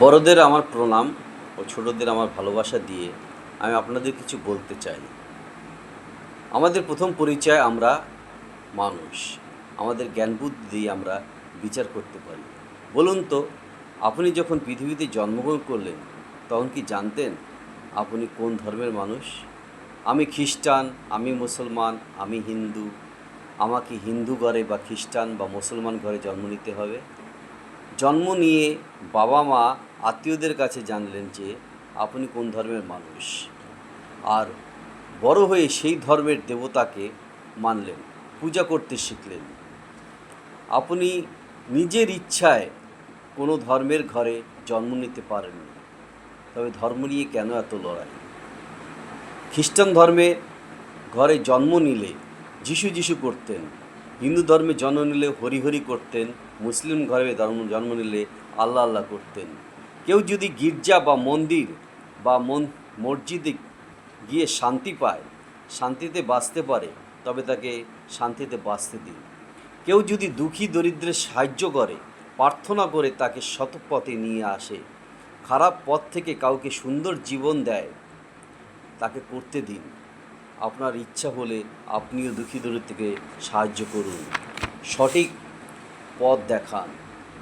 বড়দের আমার প্রণাম ও ছোটদের আমার ভালোবাসা দিয়ে আমি আপনাদের কিছু বলতে চাই। আমাদের প্রথম পরিচয় আমরা মানুষ। আমাদের জ্ঞান বুদ্ধি দিয়ে আমরা বিচার করতে পারি। বলুন তো, আপনি যখন পৃথিবীতে জন্মগ্রহণ করলেন, তখন কি জানতেন আপনি কোন ধর্মের মানুষ? আমি খ্রিস্টান, আমি মুসলমান, আমি হিন্দু। আমাকে হিন্দু ঘরে বা খ্রিস্টান বা মুসলমান ঘরে জন্ম নিতে হবে? জন্ম নিয়ে বাবা মা আত্মীয়দের কাছে জানলেন যে আপনি কোন ধর্মের মানুষ। আর বড় হয়ে সেই ধর্মের দেবতাকে মানলেন, পূজা করতে শিখলেন। আপনি নিজের ইচ্ছায় কোনো ধর্মের ঘরে জন্ম নিতে পারেননি। তবে ধর্ম নিয়ে কেন এত লড়াই? খ্রিস্টান ধর্মে ঘরে জন্ম নিলে যিশু যিশু করতেন হিন্দু ধর্মে জন্ম নিলে হরি হরি করতেন, মুসলিম ঘরে ধর্ম জন্ম নিলে আল্লাহ আল্লাহ করতেন। কেউ যদি গির্জা বা মন্দির বা মন মসজিদে গিয়ে শান্তি পায়, শান্তিতে বাঁচতে পারে, তবে তাকে শান্তিতে বাঁচতে দিন। কেউ যদি দুঃখী, দরিদ্রের সাহায্য করে, প্রার্থনা করে তাকে শতপথে নিয়ে আসে, খারাপ পথ থেকে কাউকে সুন্দর জীবন দেয়, তাকে করতে দিন। আপনার ইচ্ছা হলে আপনিও দুঃখী থেকে সাহায্য করুন। সঠিক পথ দেখান।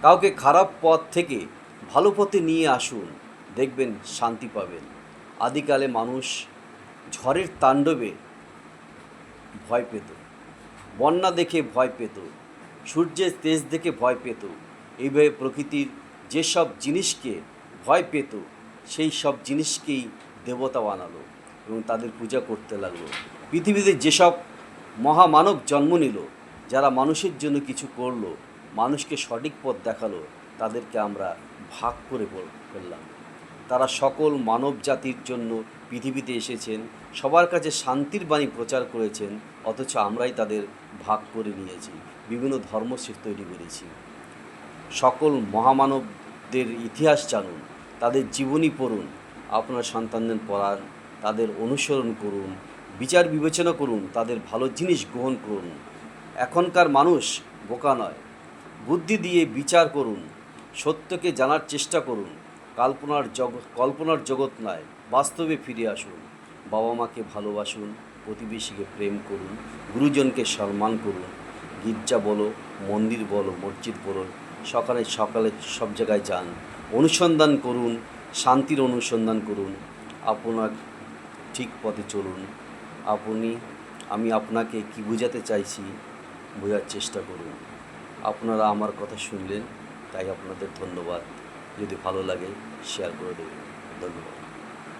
কাউকে খারাপ পথ থেকে ভালো পথে নিয়ে আসুন। দেখবেন শান্তি পাবেন। আদিকালে মানুষ ঝড়ের তাণ্ডবে ভয় পেত। বন্যা দেখে ভয় পেত। সূর্যের তেজ দেখে ভয় পেত। এইভাবে প্রকৃতির যেসব জিনিসকে ভয় পেত, সেই সব জিনিসকেই দেবতা বানালো। এবং তাদের পূজা করতে লাগল। পৃথিবীতে যেসব মহামানব জন্ম নিল, যারা মানুষের জন্য কিছু করল, মানুষকে সঠিক পথ দেখাল, তাদেরকে আমরা ভাগ করে ফেললাম। তারা সকল মানব জাতির জন্য পৃথিবীতে এসেছেন, সবার কাছে শান্তির বাণী প্রচার করেছেন, অথচ আমরাই তাদের ভাগ করে নিয়েছি, বিভিন্ন ধর্ম সে তৈরি করেছি। সকল মহামানবদের ইতিহাস জানুন, তাদের জীবনী পড়ুন, আপনার সন্তানদের পড়ান তাদের অনুসরণ করুন, বিচার বিবেচনা করুন, তাদের ভালো জিনিস গ্রহণ করুন। এখনকার মানুষ বোকা নয়। বুদ্ধি দিয়ে বিচার করুন, সত্যকে জানার চেষ্টা করুন, কল্পনার জগৎ কল্পনার জগৎ নয়, বাস্তবে ফিরে আসুন। বাবা মাকে ভালোবাসুন, প্রতিবেশীকে প্রেম করুন, গুরুজনকে সম্মান করুন। গির্জা বলো, মন্দির বলো, মসজিদ বলো, সকালে সকালে সব জায়গায় যান। অনুসন্ধান করুন, শান্তির অনুসন্ধান করুন। আপনার ঠিক পথে চলুন। আপনি, আমি আপনাকে কি বোঝাতে চাইছি বোঝার চেষ্টা করুন। আপনারা আমার কথা শুনলেন, তাই আপনাদের ধন্যবাদ। যদি ভালো লাগে শেয়ার করে দেবেন। ধন্যবাদ।